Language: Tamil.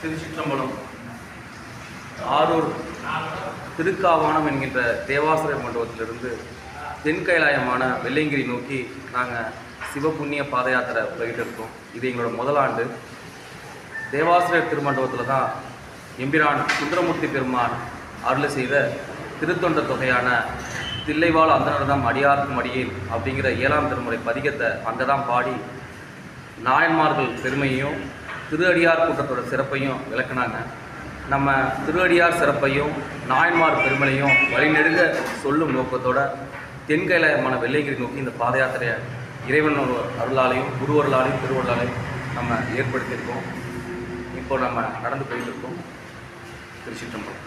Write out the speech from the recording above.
திருச்சிற்றம்பலம். ஆரூர் திருக்காவானம் என்கின்ற தேவாசிரியர் மண்டபத்திலிருந்து தென்கைலாயமான வெள்ளையங்கிரி நோக்கி நாங்கள் சிவபுண்ணிய பாத யாத்திரை போயிட்டு இருக்கோம் இது எங்களோட முதலாண்டு தேவாசிரியர் திருமண்டபத்தில் தான் எம்பிரான் சுந்தரமூர்த்தி பெருமான் அருளை செய்த திருத்தொண்ட தொகையான தில்லைவாழ் அந்தனர்தம் அடியார்க்கும் அடியேன் அப்படிங்கிற ஏழாம் திருமுறை பதிகத்தை அங்கே தான் பாடி நாயன்மார்கள் பெருமையையும் திரு அடியார் கூட்டத்தோட சிறப்பையும் விளக்குனாங்க. நம்ம திரு அடியார் சிறப்பையும் நாயன்மார் பெருமனையும் வழிநெடுங்க சொல்லும் நோக்கத்தோட தென்கைலாயமான வெள்ளைகிரி நோக்கி இந்த பாத யாத்திரையை இறைவன் அருளாலையும் குருவருளாலையும் திருவருளாலையும் நம்ம ஏற்படுத்தியிருக்கோம். இப்போ நம்ம நடந்து போயிட்டு இருக்கோம். திருச்சிற்றம்பலம்.